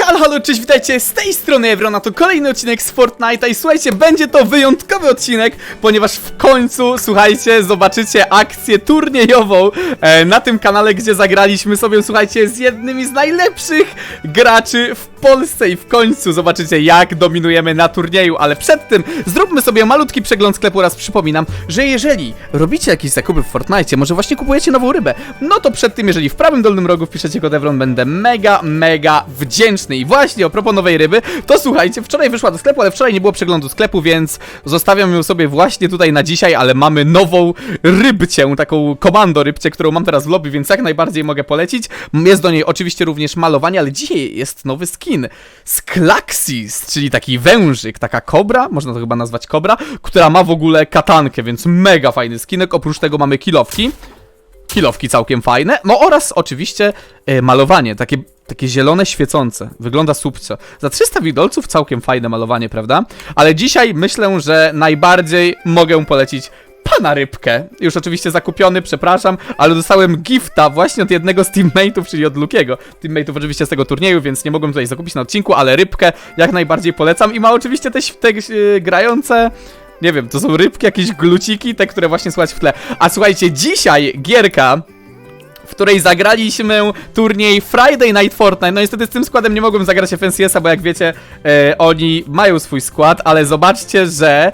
Halo, halo, cześć, witajcie, z tej strony Evrona, to kolejny odcinek z Fortnite'a. I słuchajcie, będzie to wyjątkowy odcinek, ponieważ w końcu, słuchajcie, zobaczycie akcję turniejową e, na tym kanale, gdzie zagraliśmy sobie, słuchajcie, z jednymi z najlepszych graczy w Polsce. I w końcu zobaczycie, jak dominujemy na turnieju, ale przed tym zróbmy sobie malutki przegląd sklepu oraz przypominam, że jeżeli robicie jakieś zakupy w Fortnite, może właśnie kupujecie nową rybę, no to przed tym, jeżeli w prawym dolnym rogu wpiszecie kod Evron, będę mega, mega wdzięczny. I właśnie a propos nowej ryby, to słuchajcie, wczoraj wyszła do sklepu, ale wczoraj nie było przeglądu sklepu, więc zostawiam ją sobie właśnie tutaj na dzisiaj, ale mamy nową rybcię, taką komando rybcię, którą mam teraz w lobby, więc jak najbardziej mogę polecić. Jest do niej oczywiście również malowanie, ale dzisiaj jest nowy skin. Sklaxis, czyli taki wężyk, taka kobra, można to chyba nazwać kobra, która ma w ogóle katankę, więc mega fajny skinek. Oprócz tego mamy kilowki. Kilowki całkiem fajne. No oraz oczywiście e, malowanie, takie, takie zielone, świecące. Wygląda subcio. Za 300 widolców całkiem fajne malowanie, prawda? Ale dzisiaj myślę, że najbardziej mogę polecić pana rybkę. Już oczywiście zakupiony, przepraszam, ale dostałem gifta właśnie od jednego z teammateów, czyli od Lukiego. Teammateów oczywiście z tego turnieju, więc nie mogłem tutaj zakupić na odcinku, ale rybkę jak najbardziej polecam i ma oczywiście te, te e, grające nie wiem, to są rybki, jakieś gluciki, te, które właśnie słychać w tle. A słuchajcie, dzisiaj gierka, w której zagraliśmy turniej Friday Night Fortnite. No niestety z tym składem nie mogłem zagrać FNCS-a, bo jak wiecie, e, oni mają swój skład, ale zobaczcie, że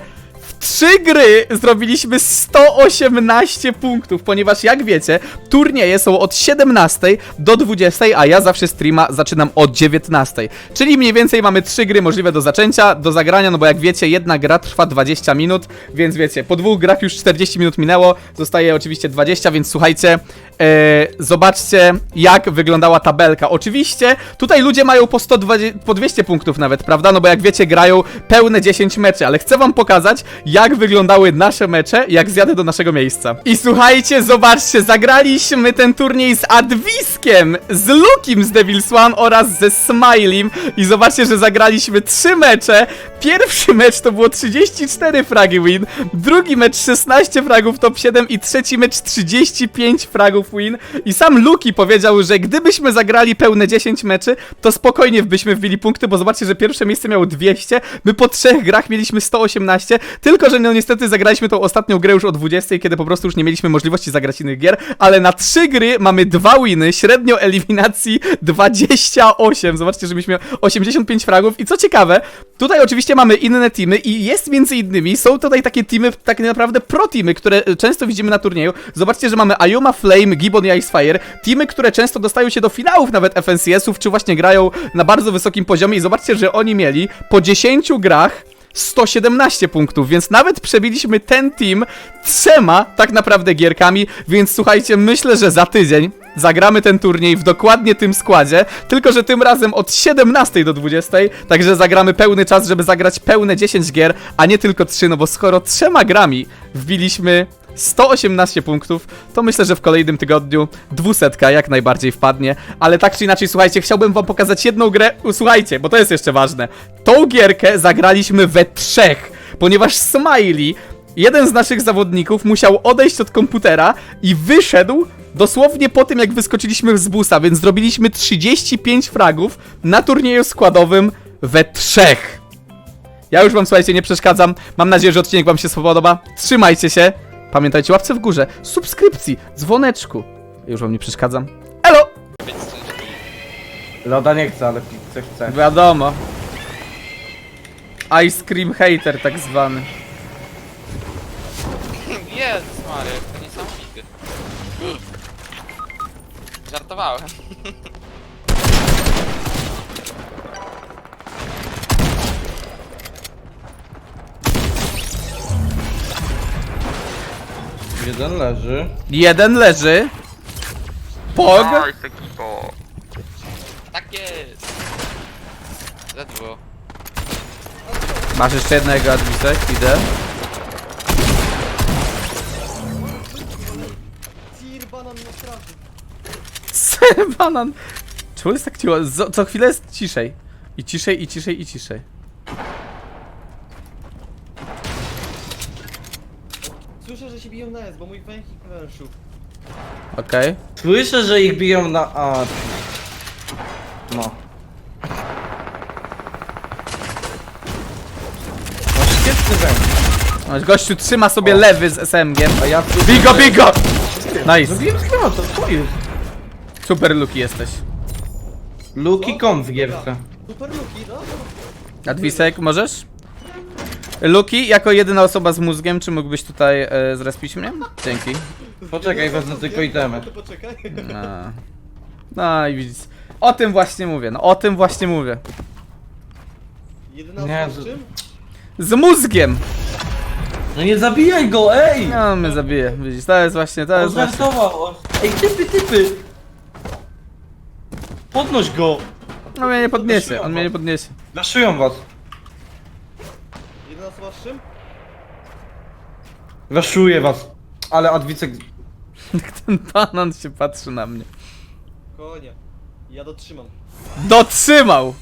trzy gry zrobiliśmy 118 punktów, ponieważ jak wiecie, turnieje są od 17 do 20, a ja zawsze streama zaczynam od 19. Czyli mniej więcej mamy trzy gry możliwe do zaczęcia, do zagrania, no bo jak wiecie, jedna gra trwa 20 minut, więc wiecie, po dwóch grach już 40 minut minęło, zostaje oczywiście 20, więc słuchajcie, e, zobaczcie jak wyglądała tabelka. Oczywiście tutaj ludzie mają po 120, po 200 punktów nawet, prawda? No bo jak wiecie, grają pełne 10 meczy, ale chcę wam pokazać, jak wyglądały nasze mecze, jak zjadę do naszego miejsca. I słuchajcie, zobaczcie, zagraliśmy ten turniej z Adwiskiem, z Lukim z Devil's One oraz ze Smileym i zobaczcie, że zagraliśmy trzy mecze. Pierwszy mecz to było 34 fragi win, drugi mecz 16 fragów top 7 i trzeci mecz 35 fragów win. I sam Luki powiedział, że gdybyśmy zagrali pełne 10 meczy, to spokojnie byśmy wbili punkty, bo zobaczcie, że pierwsze miejsce miało 200, my po trzech grach mieliśmy 118, tylko że no niestety zagraliśmy tą ostatnią grę już o 20, kiedy po prostu już nie mieliśmy możliwości zagrać innych gier, ale na trzy gry mamy dwa winy, średnio eliminacji 28. Zobaczcie, że mieliśmy 85 fragów i co ciekawe, tutaj oczywiście mamy inne teamy i jest między innymi, są tutaj takie teamy, tak naprawdę pro teamy, które często widzimy na turnieju. Zobaczcie, że mamy Ayuma, Flame, Gibbon i Icefire, teamy, które często dostają się do finałów nawet FNCS-ów, czy właśnie grają na bardzo wysokim poziomie i zobaczcie, że oni mieli po 10 grach 117 punktów, więc nawet przebiliśmy ten team trzema tak naprawdę gierkami, więc słuchajcie, myślę, że za tydzień zagramy ten turniej w dokładnie tym składzie, tylko że tym razem od 17 do 20, także zagramy pełny czas, żeby zagrać pełne 10 gier, a nie tylko 3, no bo skoro trzema grami wbiliśmy 118 punktów, to myślę, że w kolejnym tygodniu dwusetka jak najbardziej wpadnie, ale tak czy inaczej, słuchajcie, chciałbym wam pokazać jedną grę, słuchajcie, bo to jest jeszcze ważne. Tą gierkę zagraliśmy we trzech, ponieważ Smiley, jeden z naszych zawodników, musiał odejść od komputera i wyszedł dosłownie po tym, jak wyskoczyliśmy z busa, więc zrobiliśmy 35 fragów na turnieju składowym we trzech. Ja już wam, słuchajcie, nie przeszkadzam. Mam nadzieję, że odcinek wam się podoba. Trzymajcie się. Pamiętajcie, łapce w górze, subskrypcji, dzwoneczku. Już wam nie przeszkadzam. Elo! Loda nie chce, ale pizzę chce. Wiadomo. Ice cream hater tak zwany. Jezus Maria, to niesamowity. Żartowałem. Jeden leży. Jeden leży. Pog. Nice, ekipo. Tak jest. Ledwo. Masz jeszcze jednego adwisek, idę. Sir banan. Czemu jest tak cicho? Co, co chwilę jest ciszej. I ciszej, i ciszej, i ciszej. biją na S, bo mój węchik węszył. Okej. Słyszę, że ich biją na A. No. No świetny węgiel. No, Gościu trzyma sobie lewy z SMG. A ja tu... Bigo, bigo! Nice. Zrobiłem chyba to, co jest? Super Luki jesteś. Luki kon w gierce. Super Luki, no. Adwisek, możesz? Luki, jako jedyna osoba z mózgiem, czy mógłbyś tutaj e, zrespić mnie? Dzięki. Poczekaj, wezmę tylko itemy. To poczekaj. No. no i widzisz. O tym właśnie mówię, no o tym właśnie mówię. Jedyna Nie, osoba z czym? Z mózgiem! No nie zabijaj go, ej! No, mnie zabije, widzisz, to jest właśnie, to On jest właśnie. żartował. on- Ej, typy, typy! Podnoś go! No mnie nie podniesie, on mnie nie podniesie. Raszują was. Raszuję was. Ale Adwicek... Ten banan się patrzy na mnie. Konie. Ja dotrzymam. Dotrzymał!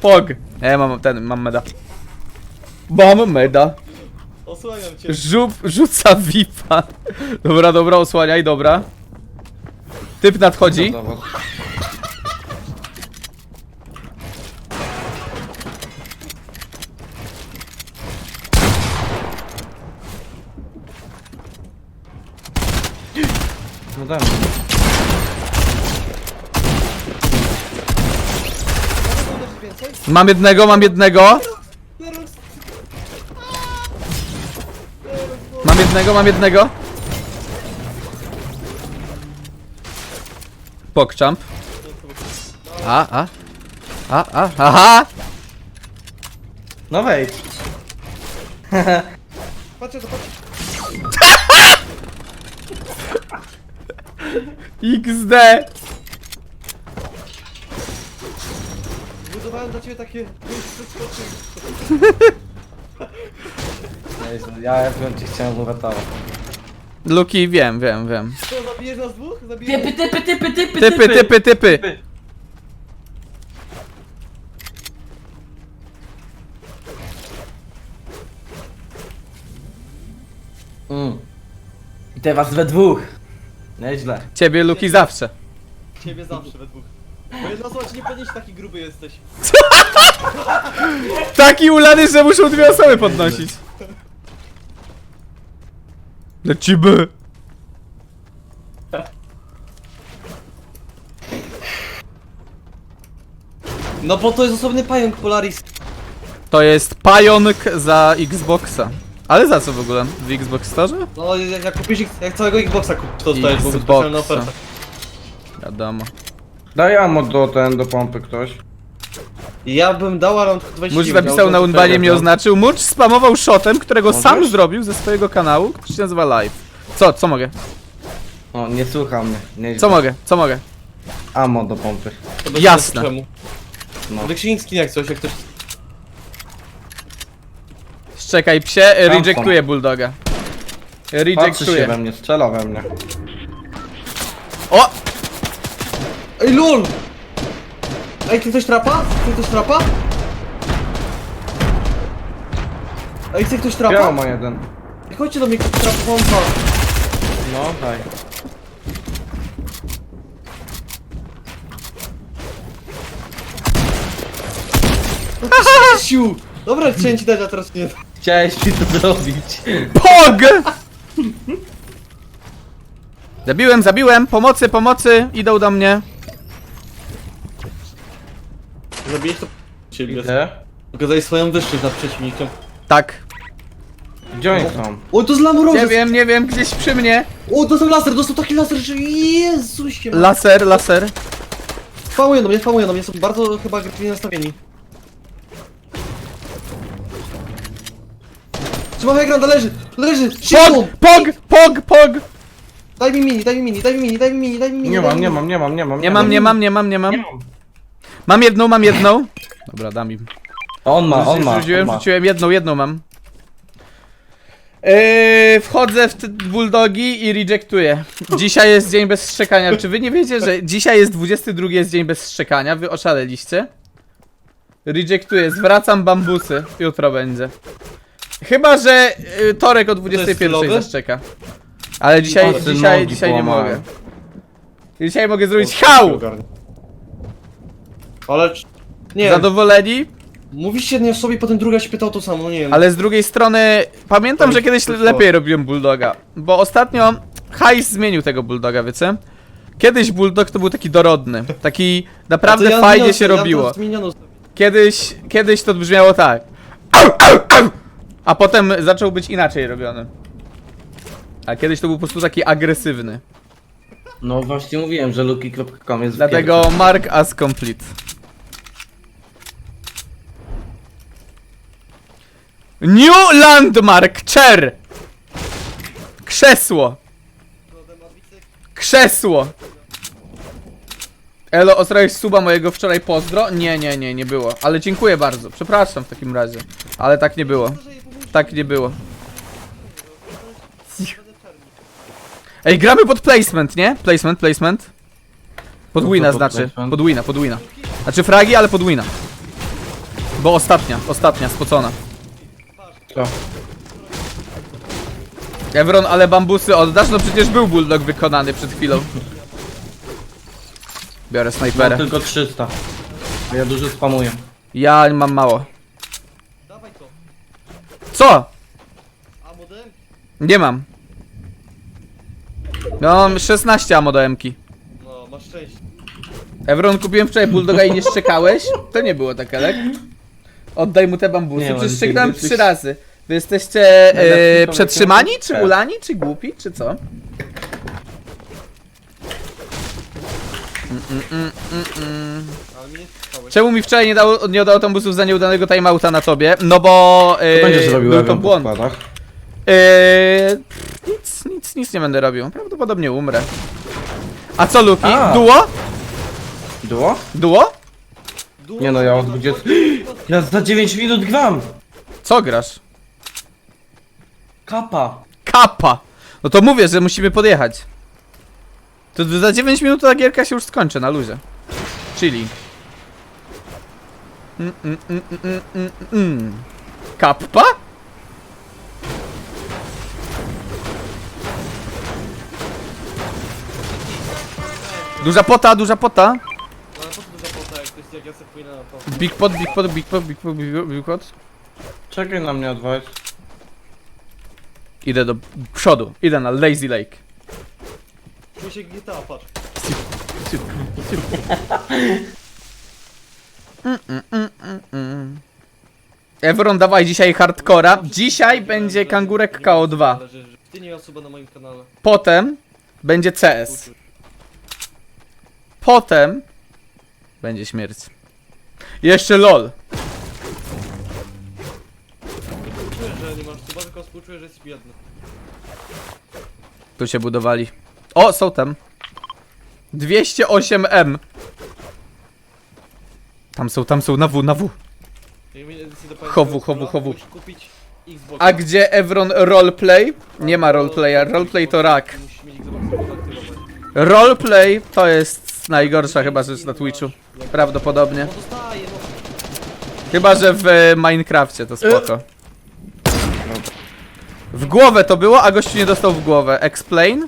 Pog. Ja mam ten, mam meda. Mam meda. Osłaniam cię. Żub, rzuca VIPa. Dobra, dobra, osłaniaj, dobra. Typ nadchodzi. Do was. No dam. Mogę uderzyć więcej? Mam jednego, mam jednego. Mam jednego, mam jednego. Pogchamp. A, a. A, a, aha! No wejdź. Patrzcie to, patrzcie. XD! Ciebie takie... Ja bym cię chciałem uratować. Luki, wiem, wiem, wiem. Co, zabijesz nas dwóch? Zabijesz... Typy, typy, typy, typy, Typy, typy, typy. Mm. I te was we dwóch. Nieźle. Ciebie, Luki, zawsze. Ciebie zawsze we dwóch. Osoba ci nie podniesie, taki gruby jesteś. Taki ulany, że muszą dwie osoby podnosić. Lecimy. No bo to jest osobny pająk Polaris. To jest pająk za Xboxa. Ale za co w ogóle? W Xbox Store? No jak, jak kupisz, jak całego Xboxa kupisz, to dostajesz, bo Xboxa. specjalna oferta. Wiadomo. Daj ammo do ten, do pompy ktoś. Ja bym dała rąk 20 Murcz napisał na Unbanie, mnie oznaczył. Murcz spamował shotem, którego sam Możesz? zrobił ze swojego kanału, który się nazywa Live. Co, co mogę? O, nie słucha mnie. Nieźle. Co mogę? Co mogę? Ammo do pompy. Jasne. Czemu? No. Wyksiński jak coś, jak ktoś... Szczekaj psie, e, Tam rejectuję bulldoga. Patrzy się Rejectuję. we mnie, strzela we mnie. O! Ej LOL! Ej, chce ktoś trapa? Chce ktoś trapa? Ej, chce ktoś Biało trapa? ma jeden. Ej, Chodźcie do mnie, ktoś trapa. No, daj. Siu! Dobra, chciałem ci dać, a teraz nie. Chciałeś mi to zrobić. POG! Zabiłem, zabiłem, pomocy, pomocy, idą do mnie. Zabijeś to... Ciebie. Widzę. Pokazałeś swoją wyższość nad przeciwnikiem. Tak. Gdzie oni są? O, to z Nie wiem, nie wiem, gdzieś przy mnie. O, dostał laser, dostał taki laser, że Jezusie! Laser, laser. Spamują do mnie, spamują do mnie, są bardzo chyba agresywnie nastawieni. Trzymam ekran, leży! Leży! Szybko! Pog, pog, pog, pog. Daj mi mini, daj mi mini, daj mi mini, daj mi mini, daj mi mini. Nie daj mam, mi nie mini. mam, nie mam, nie mam. Nie mam, nie mam, nie mam, nie mam. Nie mam. Mam jedną, mam jedną. Dobra, dam im. On ma, on ma. Rzuciłem, on ma. rzuciłem jedną, jedną mam. Yy, wchodzę w te bulldogi i rejectuję. Dzisiaj jest dzień bez szczekania. Czy wy nie wiecie, że dzisiaj jest 22 jest dzień bez szczekania? Wy oszaleliście? Rejectuję, zwracam bambusy. Jutro będzie. Chyba, że y, Torek o 21 stylowy? zaszczeka. Ale dzisiaj, dzisiaj, dzisiaj nie mogę. Dzisiaj mogę zrobić hał! Ale... Nie, Zadowoleni? Mówisz jednej osobie, potem druga się pyta o to samo, no nie wiem. Ale z drugiej strony, pamiętam, To że kiedyś lepiej robiłem Bulldoga. Bo ostatnio Hajs zmienił tego Bulldoga, wiecie? Kiedyś Bulldog to był taki dorodny. Taki naprawdę To ja fajnie zmieniam- się ja robiło. Kiedyś, kiedyś to brzmiało tak. Au, au, au! A potem zaczął być inaczej robiony. A kiedyś to był po prostu taki agresywny. No właśnie mówiłem, że luki.com jest Dlatego Mark as complete. New landmark, chair! Krzesło! Krzesło! Elo, ostrałeś suba mojego wczoraj pozdro? Nie, nie, nie, nie było. Ale dziękuję bardzo. Przepraszam w takim razie. Ale tak nie było. Tak nie było. Ej, gramy pod placement, nie? Placement, placement. No pod znaczy. placement. Podwójna, podwójna. Znaczy fragi, ale podwójna. Bo ostatnia, ostatnia, spocona. Co? Evron, ale bambusy oddasz? No przecież był bulldog wykonany przed chwilą. Biorę Mam snajperę. tylko 300. Bo Ja dużo spamuję. Ja mam mało. Dawaj to. Co? A? Nie mam. No, mam 16 ammo do M-ki. No, masz szczęście. Evron, kupiłem wczoraj bulldoga i nie szczekałeś? To nie było tak, Elek. Oddaj mu te bambusy. Nie, Przecież on szczeknąłem jesteś- trzy razy. Wy jesteście e, przetrzymani, czy świecie. ulani, czy głupi, czy co? Czemu mi wczoraj nie dał, nie oddał autobusów za nieudanego timeouta na tobie? No bo e, będziesz robił był to po błąd. składach? E, pff, nic, nic, nic nie będę robił. Prawdopodobnie umrę. A co, Luki? A. Duo? Duo? Duo, Nie no, ja od to- 20... Ja za 9 minut gram! Co grasz? Kapa! Kappa! No to mówię, że musimy podjechać. To za 9 minut ta gierka się już skończy na luzie. Chili. Mm, mm, mm, mm, mm, mm. Kappa? Duża pota, duża pota. Ale po co duża pota, jak jak ja sobie pójdę na to? Big pot, big pot, big pot, big pot, big pot. Czekaj na mnie odwołać. Idę do przodu, idę na Lazy Lake. Czuję się GTA, patrz. Evron, dawaj dzisiaj hardcora. Dzisiaj będzie kangurek KO2. Ale że- że Ty nie osoba na moim kanale. Potem będzie CS. Potem będzie śmierć. Jeszcze LOL. Tylko współczuję, że jesteś biedny. Tu się budowali. O, są tam. 208M. Tam są, tam są, na W, na W. Jak mi Chowu, chowu, chowu. Musisz kupić Xbox. A gdzie Evron roleplay? Nie ma roleplaya, roleplay to rak. Musisz mieć. Roleplay to jest najgorsza chyba rzecz na Twitchu. Prawdopodobnie. No no. Chyba, że w e, Minecrafcie to spoko. W głowę to było, a gościu nie dostał w głowę. Explain?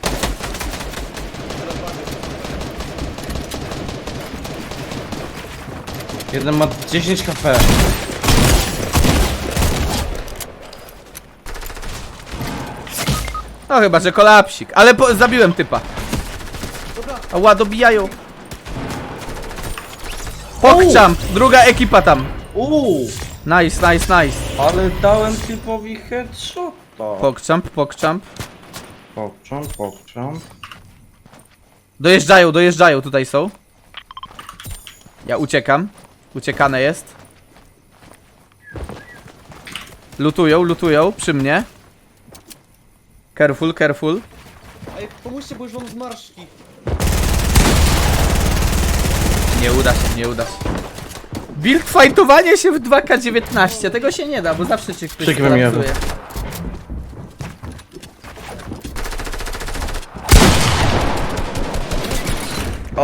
Jeden ma 10 kp. No chyba, że kolapsik. Ale po, zabiłem typa. Ała, dobijają. Pokczamp, druga ekipa tam. Uuu! Nice, nice, nice. Ale dałem typowi headshota. Pokczamp, pokczamp. Pokczam, pokczam. Dojeżdżają, dojeżdżają, tutaj są. Ja uciekam. Uciekane jest. Lutują, lutują przy mnie. Careful, careful. Ej, pomóżcie, bo już mam zmarszczki. Nie uda się, nie uda się. Build fightowanie się w 2K19. Tego się nie da, bo zawsze cię ktoś Przykro mi.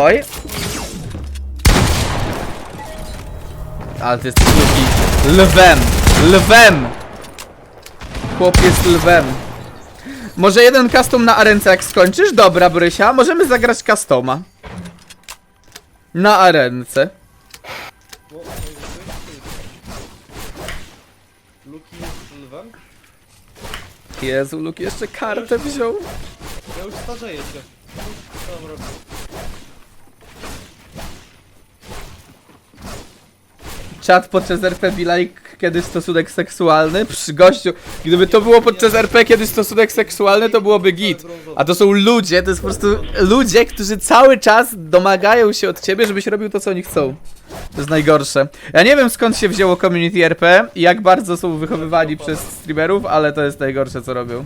Oj. Ale ty jesteś luki lwem. Lwem. Chłop jest lwem. Może jeden custom na arence jak skończysz? Dobra, Brysia. Możemy zagrać customa. Na arence. Luki jest lwem? Jezu, Luke jeszcze kartę wziął. Ja już starzeję się. Co mam robić? Czat podczas RP be like kiedyś stosunek seksualny. Przy gościu, gdyby to było podczas RP kiedyś stosunek seksualny, to byłoby git. A to są ludzie, to jest po prostu ludzie, którzy cały czas domagają się od ciebie, żebyś robił to, co oni chcą. To jest najgorsze. Ja nie wiem skąd się wzięło community RP i jak bardzo są wychowywani przez streamerów, ale to jest najgorsze, co robią.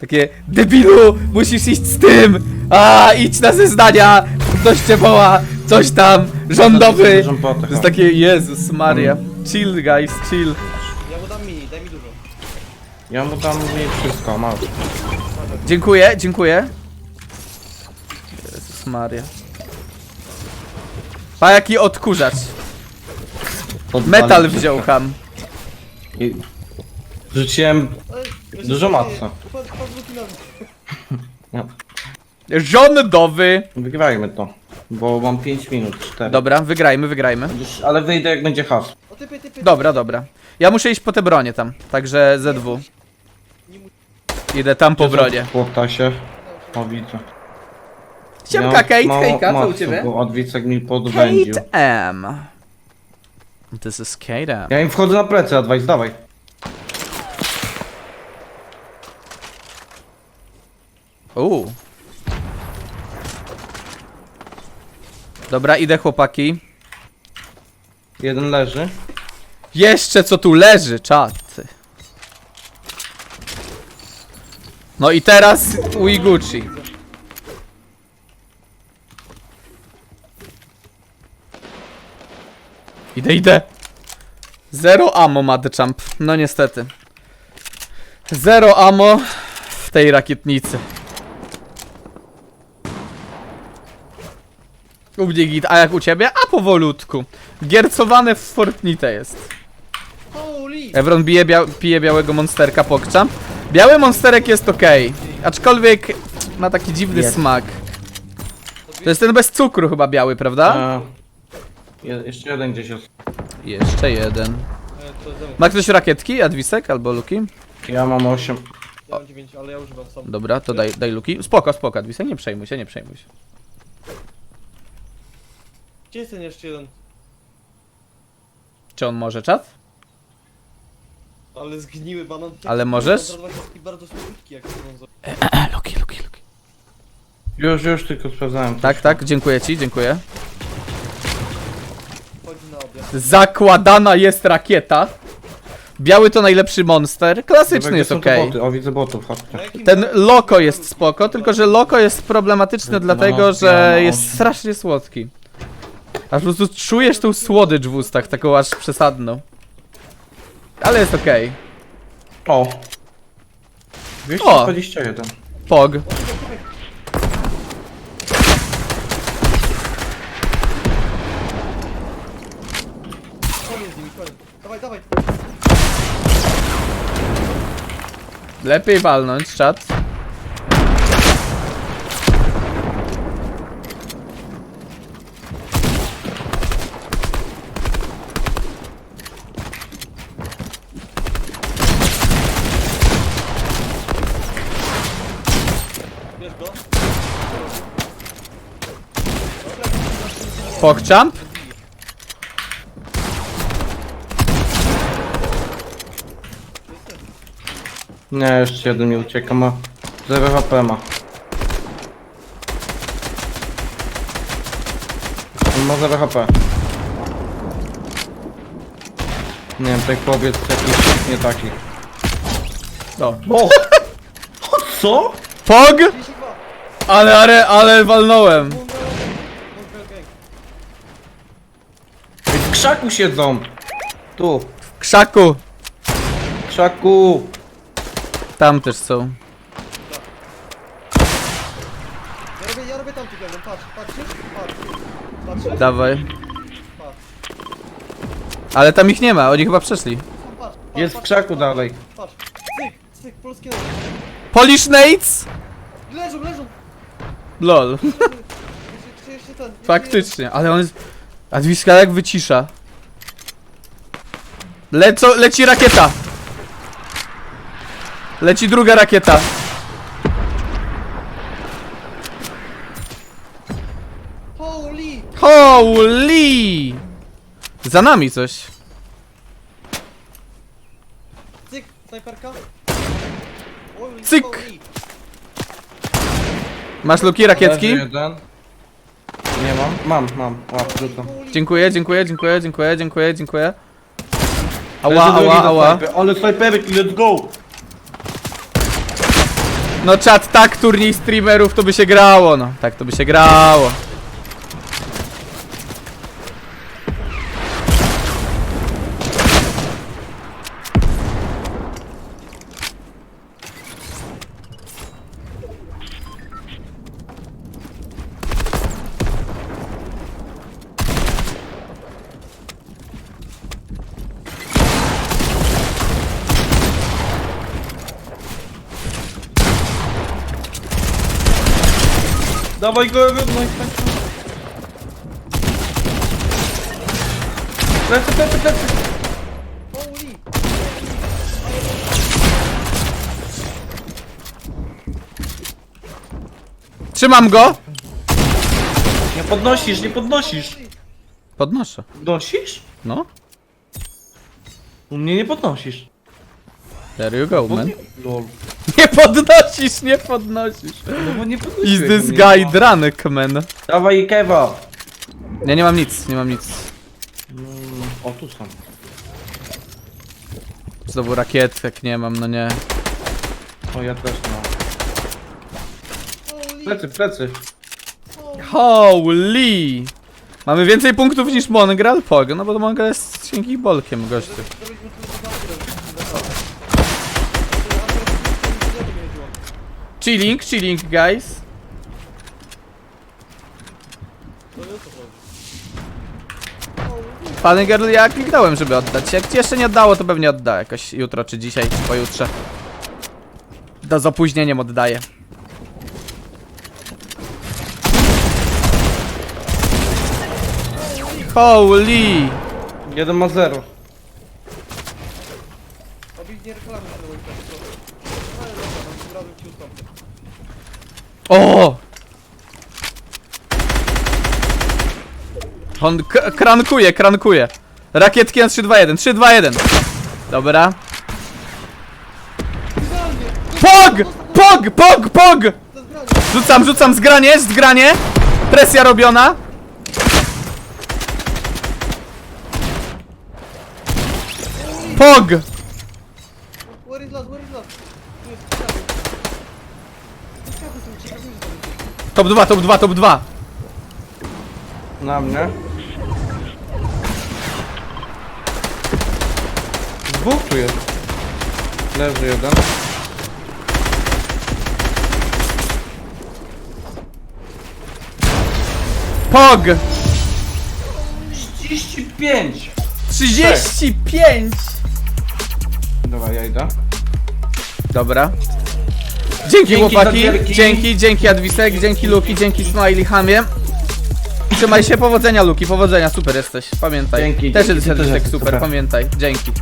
Takie, debilu, musisz iść z tym! A, idź na zeznania! Ktoś cię woła, coś tam, rządowy! To jest takie, Jezus Maria. Chill, guys, chill. Ja mu dam mini, daj mi dużo. Ja mu tam mówię wszystko, masz. Dziękuję, dziękuję. Jezus Maria. Pa, jaki odkurzacz. Metal wziął ham. I... Rzuciłem... Ej, Dużo matca. No, Rządowy. wygrajmy to. Bo mam 5 minut, 4. Dobra, wygrajmy, wygrajmy. Już, ale wyjdę jak będzie hasło. O typy, typy. Dobra, dobra. Ja muszę iść po te bronie tam, także ZW. Idę tam po bronie. Chłopta się. O, widzę. Siemka, Kate, mało hejka, co u ciebie? Bo Odwicek mi podwędził. Kate M. This is Kate M. Ja im wchodzę na plecy, Advice, dawaj. Uuu. Dobra, idę chłopaki. Jeden leży. Jeszcze co tu leży, czaty. No i teraz Uiguchi. Idę, idę. Zero ammo, Madchamp. No niestety. Zero ammo w tej rakietnicy. U mnie git, a jak u ciebie? A powolutku. Giercowane w Fortnite jest. Holy! Evron bije bia pije białego monsterka pokcza. Biały monsterek jest ok, aczkolwiek ma taki dziwny Jest. smak. To jest ten bez cukru chyba biały, prawda? A, je, jeszcze jeden gdzieś jest. Jeszcze jeden. E, to. Ma ktoś rakietki, Adwisek albo Luki? Ja mam 8. Ja mam 9, ale ja używam sam. Dobra, to daj, daj Luki. Spoko, spoko, Adwisek, nie przejmuj się, nie przejmuj się. Gdzie jest ten jeszcze jeden? Czy on może czat? Ale zgniły banan. Ale możesz? Bardzo słodki jak brązowy. Luki, Luki, Luki. Już, już tylko sprawdzałem. Tak, tak, dziękuję ci, dziękuję. Chodzi na obiad. Zakładana jest rakieta. Biały to najlepszy monster. Klasyczny jest są ok. O, widzę botów, chodźcie. Na jakim Ten loko jest spoko, tylko że loko jest problematyczny No, dlatego, no, że no. jest strasznie słodki. Aż po prostu czujesz tą słodycz w ustach, taką aż przesadną. Ale jest okej. O! 221. Pog. Koniec z nimi, koniec. Dawaj, dawaj. Lepiej walnąć, czat. Pogchamp. Nie, jeszcze jeden mi ucieka, ma 0 HP ma. On ma 0 HP. Nie wiem, tak powiedz jakiś nie taki. O. O! Co? Pog! 32. Ale, ale, ale walnąłem. Mongrel gang. Ej, W krzaku siedzą! Tu, W krzaku. w krzaku! Tam też są. Ja robię, ja robię tam tu gang, patrz, patrzysz? Patrz. Patrzysz? Dawaj. Ale tam ich nie ma, oni chyba przeszli. Patrz, patrz, Jest w patrz, krzaku dalej. Patrz. Cyk, cyk, polskie. Polish Nates? Leżą, leżą. Lol. Jeszcze, jeszcze, jeszcze ten. jeszcze Faktycznie, ale on jest... Adwiska jak wycisza. Leco, leci rakieta. Leci druga rakieta. Holy! Holy! Za nami coś. Cyk, snajperka. Holy, Cyk. holy. Masz luki rakietki? Leży jeden. Nie mam. Mam, mam. Łap, rzucam. Holy. Dziękuję, dziękuję, dziękuję, dziękuję, dziękuję, Leży Ała, drugi ała, ała. Ale let's go! No czat, tak turniej streamerów to by się grało, no. Tak to by się grało. Dawaj go, no i tak. Plecy, plecy, plecy. Holy. Trzymam go! Nie podnosisz, nie podnosisz. Podnoszę. Podnosisz? No. U mnie nie podnosisz. There you go, man. Lol. Nie podnosisz, nie podnosisz. No bo nie podnosisz. Is this guy drunk, man? Dawaj kewa. Ja nie mam nic, nie mam nic. Mm, o, tu są. Znowu rakietek nie mam, no nie. O, ja też mam. Plecy, plecy. Holy! Mamy więcej punktów niż Mongral? Pog, no bo Mongral jest cienkim bolkiem, gościu. Chilling, chilling, guys. Pany Girl, ja kliknąłem, żeby oddać. Jak ci jeszcze nie oddało, to pewnie odda jakoś jutro, czy dzisiaj, czy pojutrze. To z opóźnieniem oddaję. Holy! Jeden ma zero. Obidnie reklamy na moim telefonie. Ale dobra, no, razem ci ustąpię. O! On krankuje, krankuje. Rakietki na 3, 2, 1, 3, 2, 1. Dobra. Pog! Pog! Pog! Pog! Rzucam, rzucam zgranie, zgranie. Presja robiona. Pog! Where is last, where is last? Tu jest ciekawy. Ciekawy są, ciekawy są. Top 2, top 2, top 2. Na mnie. Dwóch tu jest. Leży jeden. Pog! 35! 35! Dobra, ja idę. Dobra. Dzięki, Dzięki chłopaki, dzięki, dzięki Adwisek, dzięki Luki, dzięki Smiley Hamie. Trzymaj się, powodzenia Luki, powodzenia, super jesteś, pamiętaj. Dzięki, Też dzięki, jest ty też Adwisek, jesteś super, super. pamiętaj, dzięki.